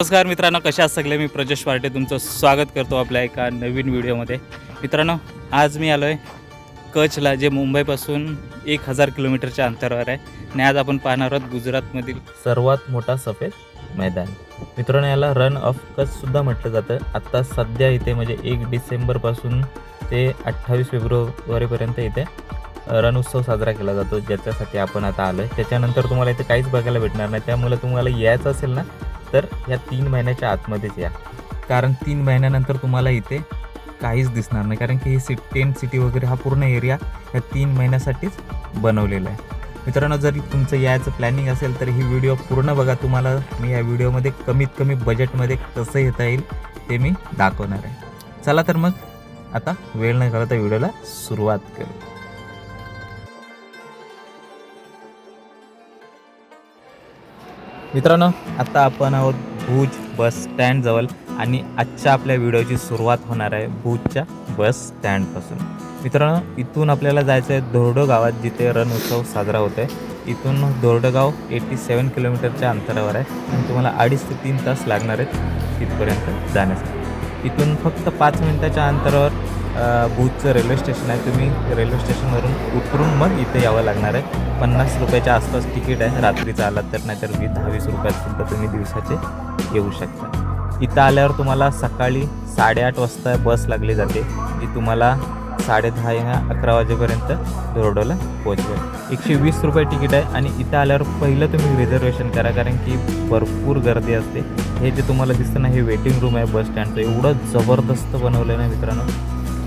नमस्कार मित्रांनो कशा सगळे? मी प्रजेश पार्टे तुमचं स्वागत करतो आपल्या एका नवीन व्हिडिओमध्ये. मित्रांनो आज मी आलो आहे कच्छला जे मुंबईपासून एक हजार किलोमीटरच्या अंतरावर आहे. आणि आज आपण पाहणार आहोत गुजरातमधील सर्वात मोठा सफेद मैदान. मित्रांनो याला रन ऑफ कचसुद्धा म्हटलं जातं. आत्ता सध्या इथे म्हणजे एक डिसेंबरपासून ते अठ्ठावीस फेब्रुवारीपर्यंत इथे रण उत्सव साजरा केला जातो ज्याच्यासाठी आपण आता आलो आहे त्याच्यानंतर तुम्हाला इथे काहीच बघायला भेटणार नाही. त्यामुळे तुम्हाला यायचं असेल ना तर या तीन महिन्याच्या आतमध्येच या. कारण तीन महिन्यानंतर तुम्हाला इथे काहीच दिसणार नाही. कारण की ही सिट टेंट सिटी वगैरे हा पूर्ण एरिया या तीन महिन्यासाठीच बनवलेला आहे. मित्रांनो जर तुमचं यायचं प्लॅनिंग असेल तर ही व्हिडिओ पूर्ण बघा. तुम्हाला मी या व्हिडिओमध्ये कमीत कमी बजेटमध्ये कसं येता येईल ते मी दाखवणार आहे. चला तर मग आता वेळ न घालवता व्हिडिओला सुरुवात करू. मित्रांनो आता आपण आहोत भुज बस स्टँडजवळ आणि आजच्या आपल्या व्हिडिओची सुरुवात होणार आहे भुजच्या बस स्टँडपासून मित्रांनो इथून आपल्याला जायचं आहे धोरडो गावात जिथे रण उत्सव साजरा होतो आहे इथून धोरडोगाव एटी सेवन किलोमीटरच्या अंतरावर आहे आणि तुम्हाला अडीच ते तीन तास लागणार आहेत तिथपर्यंत जाण्यासाठी. इथून फक्त पाच मिनटाच्या अंतरावर भूतचं रेल्वे स्टेशन आहे. तुम्ही रेल्वे स्टेशनवरून उतरून मग इथे यावं लागणार आहे. पन्नास रुपयाच्या आसपास तिकीट आहे. रात्रीचं आलात तर नाहीतर वीस दहा वीस रुपयात तुम्ही दिवसाचे येऊ शकता. इथं आल्यावर तुम्हाला सकाळी साडेआठ वाजता बस लागली जाते. जी तुम्हाला साडेदहा या अकरा वाजेपर्यंत धोरडोला पोहोचवेल एकशे वीस रुपये तिकीट आहे आणि इथं आल्यावर पहिलं तुम्ही रिझर्वेशन करा. कारण की भरपूर गर्दी असते. हे जे तुम्हाला दिसतं ना हे वेटिंग रूम आहे बस स्टँडचं एवढं जबरदस्त बनवलं आहे ना मित्रांनो.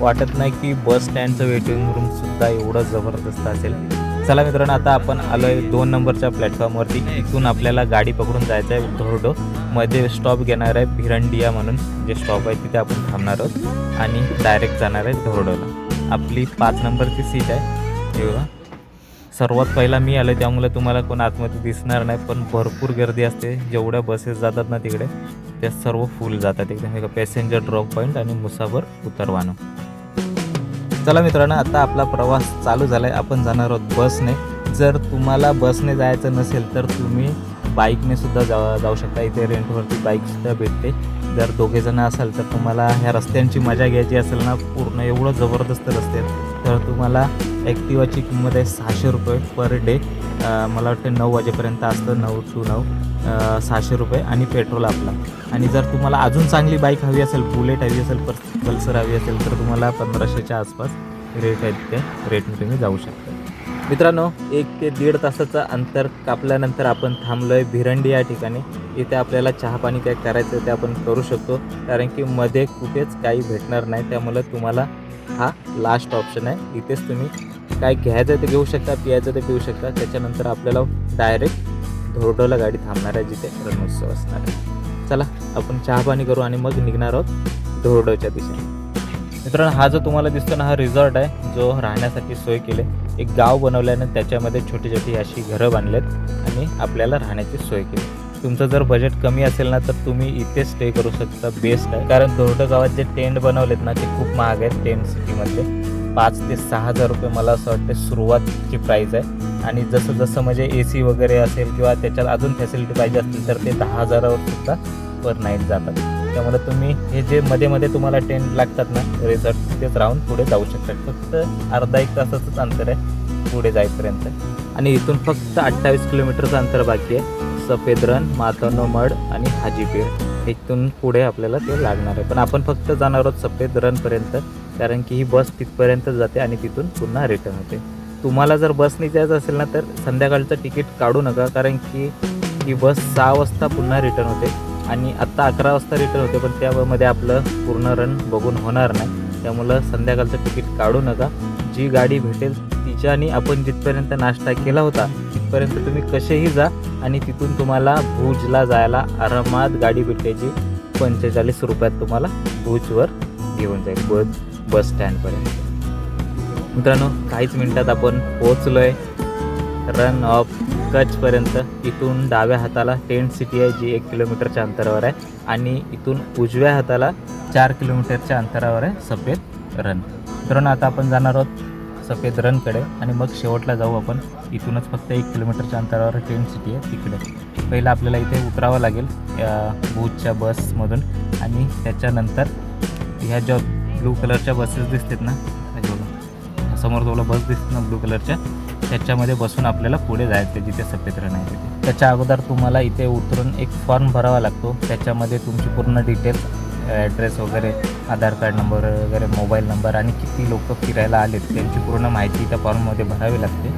वाटत नाही की बस स्टँडचं वेटिंग रूमसुद्धा एवढं जबरदस्त असेल. चला मित्रांनो आता आपण आलो आहे दोन नंबरच्या प्लॅटफॉर्मवरती इथून आपल्याला गाडी पकडून जायचं आहे धोरडो मध्ये स्टॉप घेणार आहे भिरंडिया म्हणून. जे स्टॉप आहे तिथे आपण थांबणार आहोत. आणि डायरेक्ट जाणार आहे धोरडोला आपली पाच नंबरची सीट आहे. एवढा सर्वात पहिला मी आलो त्यामुळे तुम्हाला कोण आतमध्ये दिसणार नाही पण भरपूर गर्दी असते. जेवढ्या बसेस जातात ना तिकडे त्या सर्व फुल जातात. एकदम हे पॅसेंजर ड्रॉप पॉईंट आणि मुसाफर उतरवानं. चला मित्रांनो आता आपला प्रवास चालू झाला आहे आपण जाणार आहोत बसने. जर तुम्हाला बसने जायचं नसेल तर तुम्ही बाईकने सुद्धा जा जाऊ शकता. इथे रेंटवरती बाईकसुद्धा भेटते. जर दोघेजणं असाल तर तुम्हाला ह्या रस्त्यांची मजा घ्यायची असेल ना पूर्ण एवढं जबरदस्त रस्ते आहेत. तर तुम्हाला ॲक्टिवाची किंमत आहे सहाशे रुपये पर डे. मला वाटतं नऊ वाजेपर्यंत असतं नऊ टू नऊ. सहाशे रुपये आणि पेट्रोल आपला. आणि जर तुम्हाला अजून चांगली बाईक हवी असेल बुलेट हवी असेल पर पल्सर हवी असेल तर तुम्हाला पंधराशेच्या आसपास रेट आहेत त्या रेटने तुम्ही जाऊ शकता. मित्रांनो एक ते दीड तासाचं अंतर कापल्यानंतर आपण थांबलो आहे भिरंडी या ठिकाणी. इथे आपल्याला चहा पाणी काय करायचं ते आपण करू शकतो. कारण की मध्ये कुठेच काही भेटणार नाही. त्यामुळे तुम्हाला हा लास्ट ऑप्शन आहे. इथेच तुम्ही काय घ्यायचं ते घेऊ शकता पियायचं ते पिऊ शकता. त्याच्यानंतर आपल्याला डायरेक्ट धोरडोला गाडी थांबणार आहे जिथे रणोत्सव असणार आहे. चला आपण चहापाणी करू आणि मग निघणार आहोत धोरडोच्या दिशेने. मित्रांनो हा जो तुम्हाला दिसतो ना हा रिझॉर्ट आहे. जो राहण्यासाठी सोय केले. एक गाव बनवल्यानं त्याच्यामध्ये छोटी छोटी अशी घरं बांधलेत आणि आपल्याला राहण्याची सोय केली. तुमचं जर बजेट कमी असेल ना तर तुम्ही इथे स्टे करू शकता. बेस्ट आहे. कारण दोरडं गावात जे टेंट बनवलेत ना ते खूप महाग आहेत टेंट सिटीमधले पाच ते सहा हजार रुपये मला असं वाटतं सुरुवातची प्राईज आहे. आणि जसं जसं म्हणजे ए सी वगैरे असेल किंवा त्याच्यात अजून फॅसिलिटी पाहिजे असतील तर ते दहा हजारावर सुद्धा पर नाईट जातात. त्यामुळे तुम्ही हे जे मध्ये मध्ये तुम्हाला टेंट लागतात ना रिसॉर्ट तिथेच राहून पुढे जाऊ शकतात फक्त अर्धा एक तासाचंच अंतर आहे पुढे जाईपर्यंत. आणि इथून फक्त अठ्ठावीस किलोमीटरचं अंतर बाकी आहे. सफेद रन मातनो मड आणि हाजीपीर इथून पुढे आपल्याला ते लागणार आहे. पण आपण फक्त जाणार आहोत सफेद रनपर्यंत कारण की ही बस तिथपर्यंत जाते आणि तिथून पुन्हा रिटर्न होते. तुम्हाला जर बसने जायचं असेल ना तर संध्याकाळचं तिकीट काढू नका कारण की ही बस सहा वाजता पुन्हा रिटर्न होते. आणि आत्ता अकरा वाजता रिटर्न होते पण त्यामध्ये आपलं पूर्ण रन बघून होणार नाही. त्यामुळं संध्याकाळचं तिकीट काढू नका. जी गाडी भेटेल तिच्याने आपण जिथपर्यंत नाश्ता केला होता तिथपर्यंत तुम्ही कसेही जा आणि तिथून तुम्हाला भुजला जायला आरामात गाडी भेटायची. पंचेचाळीस रुपयात तुम्हाला भुजवर घेऊन जाईल बस बस स्टँडपर्यंत. मित्रांनो काहीच मिनटात आपण पोहोचलो आहे रन ऑफ कच्छपर्यंत इथून डाव्या हाताला टेंट सिटी आहे जी एक किलोमीटरच्या अंतरावर आहे. आणि इथून उजव्या हाताला चार किलोमीटरच्या अंतरावर आहे सफेद रन. मित्रांनो आता आपण जाणार आहोत सफेद रनकडे आणि मग शेवटला जाऊ आपण. इथूनच फक्त एक किलोमीटरच्या अंतरावर टेंट सिटी आहे तिकडे. पहिलं आपल्याला इथे उतरावं लागेल या भूजच्या बसमधून. आणि त्याच्यानंतर ह्या ज्या ब्लू कलरच्या बसेस दिसतात ना समोर तुम्हाला बस दिसते ना ब्लू कलरच्या. त्याच्यामध्ये बसून आपल्याला पुढे जायचं जिथे सफेद रण आहे तिथे. त्याच्या अगोदर तुम्हाला इथे उतरून एक फॉर्म भरावा लागतो. त्याच्यामध्ये तुमची पूर्ण डिटेल्स ॲड्रेस वगैरे आधार कार्ड नंबर वगैरे मोबाईल नंबर आणि किती लोक फिरायला आलेत त्यांची पूर्ण माहिती त्या फॉर्ममध्ये भरावी लागते.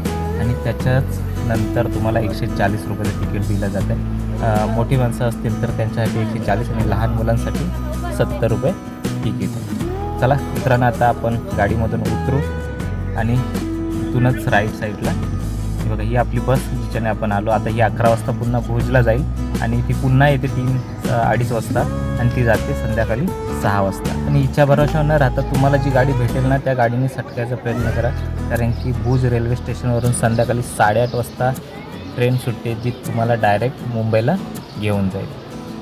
आणि त्याच्याच नंतर तुम्हाला एकशे चाळीस रुपयाचं तिकीट दिलं जातं मोठी माणसं असतील तर त्यांच्यासाठी एकशे चाळीस आणि लहान मुलांसाठी सत्तर रुपये तिकीट आहे. चला मित्रांनो आता आपण गाडीमधून उतरू आणि इथूनच राईट साईडला. हे बघा ही आपली बस जिच्याने आपण आलो. आता ही अकरा वाजता पुन्हा भुजला जाईल आणि ती पुन्हा येते तीन अडीच वाजता आणि ती जाते संध्याकाळी सहा वाजता. आणि इच्छा भरोसा न राहता तुम्हाला जी गाडी भेटेल ना त्या गाडीने सटकायचा प्रयत्न करा. कारण की भुज रेल्वे स्टेशनवरून संध्याकाळी साडेआठ वाजता ट्रेन सुटते जी तुम्हाला डायरेक्ट मुंबईला घेऊन जाईल.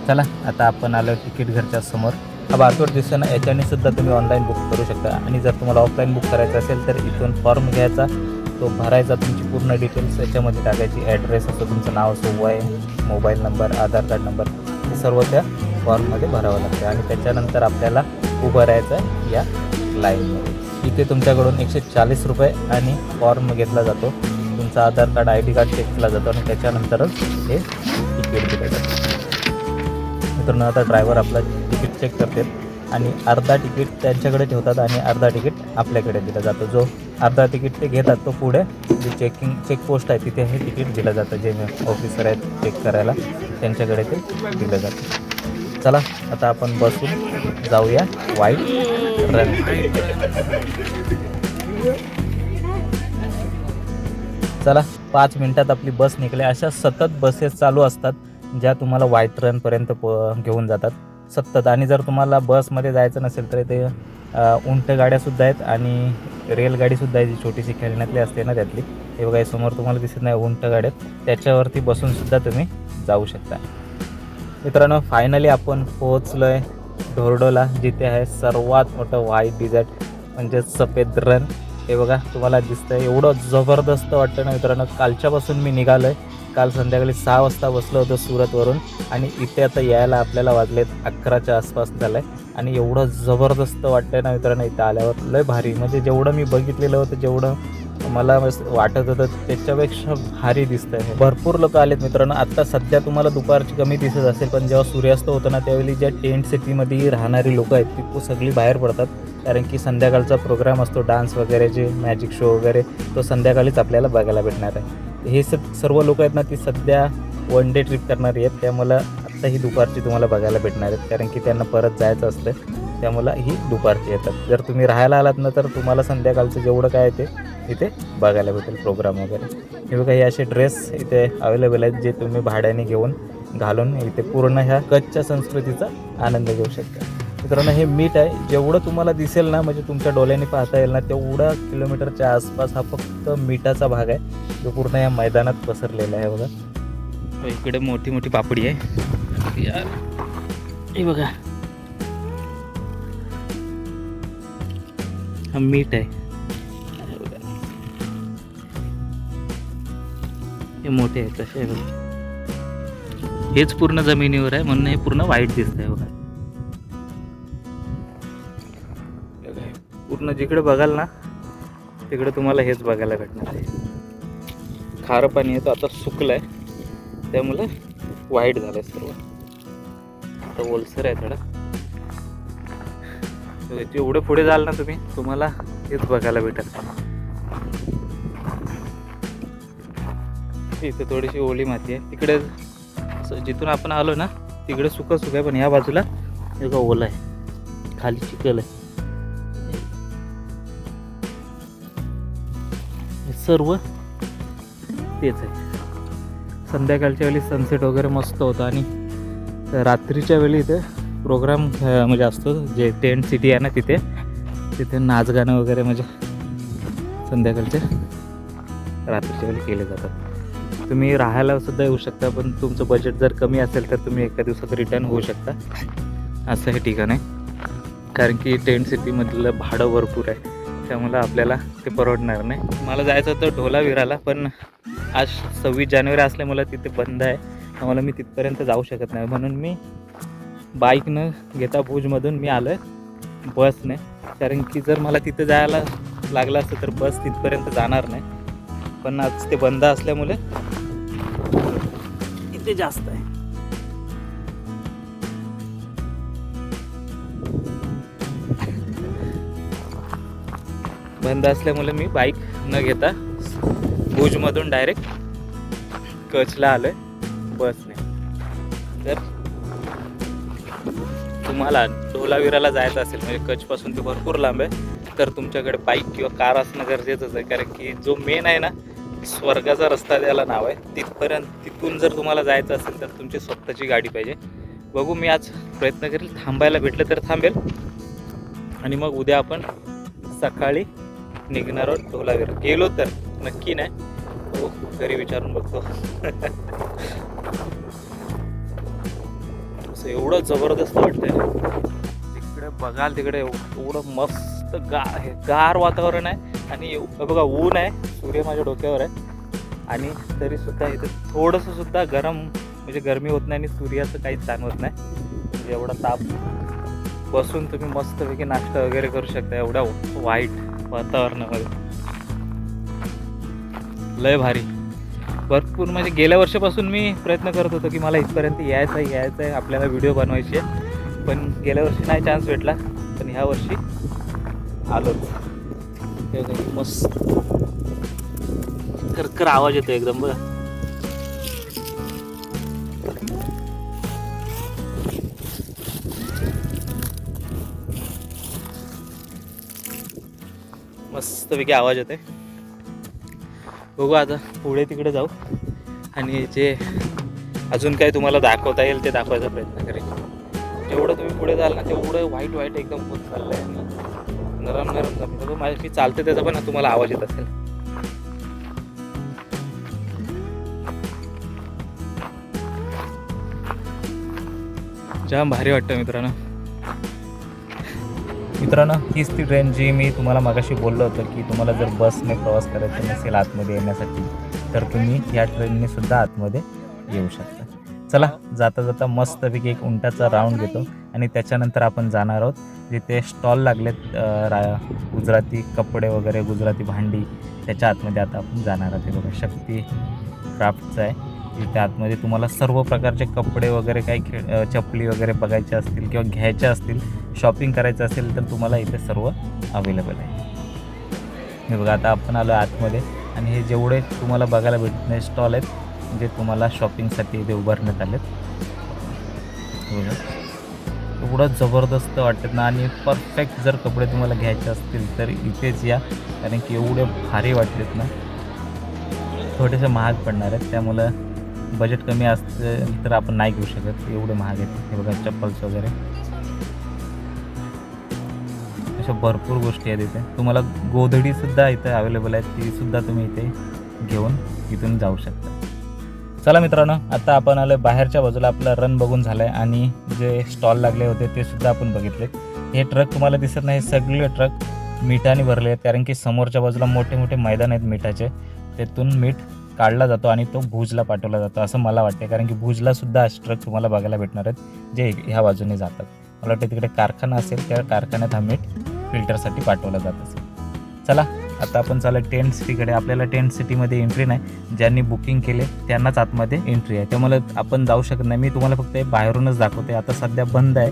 चला आता आपण आलो तिकीट घरच्या समोर. हा बारकोड दिसतो याच्याने सुद्धा तुम्ही ऑनलाईन बुक करू शकता. आणि जर तुम्हाला ऑफलाईन बुक करायचं असेल तर इथून फॉर्म घ्यायचा. तो भरायचा तुमची पूर्ण डिटेल्स याच्यामध्ये टाकायची. ॲड्रेस असतो तुमचं नाव असो वय mobile number Aadhaar card number हे सर्व त्या फॉर्ममध्ये भरावं लागतं. आणि त्याच्यानंतर आपल्याला उभं राहायचं या लाईनमध्ये इथे तुमच्याकडून एकशे चाळीस रुपये आणि फॉर्म घेतला जातो. तुमचा Aadhaar card I D card check केला जातो आणि त्याच्यानंतरच हे तिकीट दिलं जातं. मित्रांनो आता ड्रायव्हर आपला तिकीट चेक करतात आणि अर्धा तिकीट त्यांच्याकडे ठेवतात आणि अर्धा तिकीट आपल्याकडे दिला जातो. जो अर्धा तिकीट ते घेतात तो पुढे जे चेकिंग चेकपोस्ट आहे तिथे हे तिकीट दिलं जातं. जे ऑफिसर आहेत चेक करायला त्यांच्याकडे ते दिलं जातं. चला आता आपण बसून जाऊया वाईट रन चला पाच मिनटात आपली बस निघाली. अशा सतत बसेस चालू असतात ज्या तुम्हाला वाईट रनपर्यंत प घेऊन जातात. सतत. आणि जर तुम्हाला बसमध्ये जायचं नसेल तर ते उंट गाड्यासुद्धा आहेत आणि रेलगाडीसुद्धा आहे जी छोटीशी खेळण्यातली असते ना त्यातली. हे बघा समोर तुम्हाला दिसत नाही उंट गाड्यात त्याच्यावरती बसूनसुद्धा तुम्ही जाऊ शकता. मित्रांनो फायनली आपण पोहोचलो आहे ढोरडोला जिथे आहे सर्वात मोठं व्हाईट डिझर्ट म्हणजे सफेद रण. हे बघा तुम्हाला दिसतं एवढं जबरदस्त वाटतं ना मित्रांनो कालच्यापासून मी निघालो आहे काल संध्याकाळी सहा वाजता बसलो होतो सुरतवरून आणि इथे आता यायला आपल्याला वाजलेत अकराच्या आसपास झालं आहे आणि एवढं जबरदस्त वाटतंय ना मित्रांनो इथं आल्यावर. लय भारी. म्हणजे जेवढं मी बघितलेलं होतं जेवढं मला वाटत होतं त्याच्यापेक्षा भारी दिसतं आहे भरपूर लोक आलेत मित्रांनो. आता सध्या तुम्हाला दुपारची कमी दिसत असेल पण जेव्हा सूर्यास्त होतो ना त्यावेळी ज्या टेंट सिटीमध्ये राहणारी लोक आहेत ती खूप सगळी बाहेर पडतात. कारण की संध्याकाळचा प्रोग्राम असतो डान्स वगैरे जे मॅजिक शो वगैरे तो संध्याकाळीच आपल्याला बघायला भेटणार आहे. हे स सर्व लोक आहेत ना ती सध्या वन डे ट्रिप करणारी आहेत. त्यामुळं आत्ता ही दुपारची तुम्हाला बघायला भेटणार आहेत. कारण की त्यांना परत जायचं असलं त्यामुळं ही दुपारची येतात. जर तुम्ही राहायला आलात ना तर तुम्हाला संध्याकाळचं जेवढं काय आहे ते इथे बघायला भेटेल प्रोग्राम वगैरे. हे बघा हे असे ड्रेस इथे अवेलेबल आहेत जे तुम्ही भाड्याने घेऊन घालून इथे पूर्ण ह्या कच्छच्या संस्कृतीचा आनंद घेऊ शकता. मित्रांनो हे मीठ आहे. जेवढं तुम्हाला दिसेल ना म्हणजे तुमच्या डोळ्याने पाहता येईल ना तेवढा किलोमीटरच्या आसपास हा फक्त मिठाचा भाग आहे. जो पूर्ण या मैदानात पसरलेला आहे बघा. हो, इकडे मोठी मोठी पापडी आहे. यार हे बघा. हा मीठ आहे. हे बघा. हे मोठे आहेत तसे बघा. हेच पूर्ण जमिनीवर आहे म्हणून हे पूर्ण वाईट दिसत आहे बघा. पूर्ण जिकडे बघाल ना तिकडे तुम्हाला हेच बघायला भेटणार आहे. खारं पाणी आहे तो आता सुकलं आहे त्यामुळे वाईट झालंय सर्व. आता ओलसर आहे थोडं. एवढं पुढे जाल ना तुम्ही तुम्हाला हेच बघायला भेटेल. इथे थोडीशी ओली माती आहे. तिकडे जिथून आपण आलो ना तिकडे सुकं सुकं आहे पण ह्या बाजूला एक ओला आहे. खाली चिखल आहे. सर्व तेच आहे. संध्याकाळच्या वेळी सनसेट वगैरे मस्त होतं आणि रात्रीच्या वेळी इथे प्रोग्राम म्हणजे असतो जे टेंट सिटी आहे ना तिथे तिथे नाच गाणं वगैरे म्हणजे संध्याकाळचे रात्रीच्या वेळी केले जातात. तुम्ही राहायला सुद्धा येऊ शकता पण तुमचं बजेट जर कमी असेल तर तुम्ही एका दिवसात रिटर्न होऊ शकता. असं हे ठिकाण आहे. कारण की टेंट सिटीमधलं भाडं भरपूर आहे. त्यामुळं आपल्याला ते परवडणार नाही. मला जायचं होतं ढोला विराला पण आज सव्वीस जानेवारी असल्यामुळं तिथे बंद आहे. त्यामुळे मी तिथपर्यंत जाऊ शकत नाही. म्हणून मी बाईकनं घेता भुजमधून मी आलो आहे बसने. कारण की जर मला तिथं जायला लागलं असतं तर बस तिथपर्यंत जाणार नाही. पण आज ते बंद असल्यामुळे इथे जास्त आहे. बंद असल्यामुळे मी बाईक न घेता भुजमधून डायरेक्ट कचला आलोय बसने तर तुम्हाला ढोलावीराला जायचं असेल म्हणजे कचपासून ते भरपूर लांब आहे तर तुमच्याकडे बाईक किंवा कार असणं गरजेचंच आहे कारण की जो मेन आहे ना स्वर्गाचा रस्ता त्याला नाव आहे. तिथपर्यंत तिथून जर तुम्हाला जायचं असेल तर तुमची स्वतःची गाडी पाहिजे. बघू मी आज प्रयत्न करेल थांबायला भेटलं तर थांबेल. आणि मग उद्या आपण सकाळी निघणार आहोत. ढोलावीर गेलो तर नक्की नाही. हो घरी विचारून बघतो. असं एवढं जबरदस्त वाटतंय. तिकडे बघाल तिकडे एव- एवढं मस्त गा हे गार वातावरण आहे. आणि बघा ऊन आहे. सूर्य माझ्या डोक्यावर आहे. आणि तरी सुद्धा इथे थोडंसं सुद्धा गरम म्हणजे गरमी होत नाही आणि सूर्याचं काहीच जाणवत नाही. म्हणजे एवढा ताप. बसून तुम्ही मस्तपैकी नाश्ता वगैरे करू शकता. एवढा वाईट. वातावरणामध्ये लय भारी. भरपूर म्हणजे गेल्या वर्षापासून मी प्रयत्न करत होतो की मला इथपर्यंत यायचं आहे यायचं आहे आपल्याला व्हिडिओ बनवायचे पण गेल्या वर्षी नाही चान्स भेटला. पण ह्या वर्षी आलो. हे मस्त. करकर आवाज येतो एकदम बघा. मस्तपैकी आवाज येते बघू आता पुढे तिकडे जाऊ. आणि जे अजून काही तुम्हाला दाखवता येईल ते दाखवायचा प्रयत्न करेल जेवढं तुम्ही पुढे जाल ना तेवढं वाईट वाईट एकदम होत चाललं आहे नरम नरम जमलं माझ्या मी चालते त्याचा पण तुम्हाला आवाज येत असेल. जाम भारी वाटतं मित्रांनो. मित्रांनो हीच ती ट्रेन जी मी तुम्हाला मागाशी बोललो होतं की तुम्हाला जर बसने प्रवास करायचा नसेल आतमध्ये येण्यासाठी तर तुम्ही या ट्रेनने सुद्धा आतमध्ये येऊ शकता. चला जाता जाता मस्तपैकी एक उंटाचा राऊंड घेतो आणि त्याच्यानंतर आपण जाणार आहोत जिथे स्टॉल लागलेत रा गुजराती कपडे वगैरे गुजराती भांडी त्याच्या आतमध्ये आता आपण जाणार आहोत. हे बघा शक्ती क्राफ्टचं आहे. तिथे आतमध्ये तुम्हाला सर्व प्रकारचे कपडे वगैरे काही खेळ चपली वगैरे बघायचे असतील किंवा घ्यायच्या असतील शॉपिंग करायचं असेल तर तुम्हाला इथे सर्व अवेलेबल आहे. हे बघा आता आपण आलो आतमध्ये आणि हे जेवढे तुम्हाला बघायला भेटणे स्टॉल आहेत जे तुम्हाला शॉपिंगसाठी इथे उभारण्यात आलेत. बघा एवढं जबरदस्त वाटतात ना आणि परफेक्ट जर कपडे तुम्हाला घ्यायचे असतील तर इथेच या कारण की एवढे भारी वाटलेत ना. थोडेसे महाग पडणार आहेत त्यामुळं बजेट कमी असतं तर आपण नाही घेऊ शकत. एवढं महाग आहेत हे बघा चप्पल्स वगैरे. अशा भरपूर गोष्टी आहेत इथे. तुम्हाला गोधडीसुद्धा इथे अवेलेबल आहेत. तीसुद्धा तुम्ही इथे घेऊन इथून जाऊ शकता. चला मित्रांनो आता आपण आलो बाहेरच्या बाजूला. आपला रन बघून झाला आहे आणि जे स्टॉल लागले होते ते सुद्धा आपण बघितले. हे ट्रक तुम्हाला दिसत नाही. सगळे ट्रक मिठाने भरले आहेत. कारण की समोरच्या बाजूला मोठे मोठे मैदान आहेत मिठाचे. तेथून मीठ काढला जातो आणि तो भुजला पाठवला जातो असं मला वाटते कारण की भुजला सुद्धा ट्रक तुम्हाला बघायला भेटणार आहेत जे ह्या बाजूने जातात. मला वाटतं तिकडे कारखाना असेल त्या कारखान्यात हा मीठ फिल्टरसाठी पाठवला जात असेल. चला आता आपण चाललं टेंट सिटीकडे आपल्याला टेंट सिटीमध्ये एंट्री नाही. ज्यांनी बुकिंग केले त्यांनाच आतमध्ये एंट्री आहे. त्यामुळे आपण जाऊ शकत नाही. मी तुम्हाला फक्त बाहेरूनच दाखवते आता सध्या बंद आहे.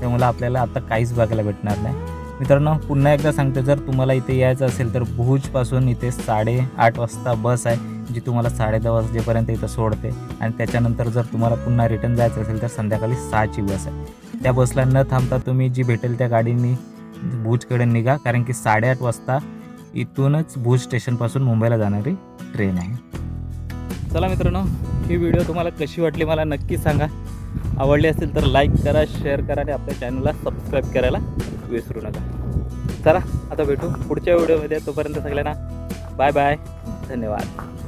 त्यामुळे आपल्याला आता काहीच बघायला भेटणार नाही. मित्रांनो पुन्हा एकदा सांगतो जर तुम्हाला इथे यायचं असेल तर भुजपासून इथे साडेआठ वाजता बस आहे. जी तुम्हाला साडेदहा वाजजेपर्यंत वाजेपर्यंत इथं सोडते आणि त्याच्यानंतर जर तुम्हाला पुन्हा रिटर्न जायचं असेल तर संध्याकाळी सहाची बस आहे. त्या बसला न थांबता तुम्ही जी भेटेल त्या गाडीनी भुजकडे निघा कारण की साडेआठ वाजता इथूनच भुज स्टेशनपासून मुंबईला जाणारी ट्रेन आहे. चला मित्रांनो ही व्हिडिओ तुम्हाला कशी वाटली मला नक्की सांगा. आवडली असेल तर लाईक करा शेअर करा आणि आपल्या चॅनलला सबस्क्राईब करायला विसरू नका. चला आता भेटू पुढच्या व्हिडिओमध्ये. तोपर्यंत सगळ्यांना बाय बाय धन्यवाद.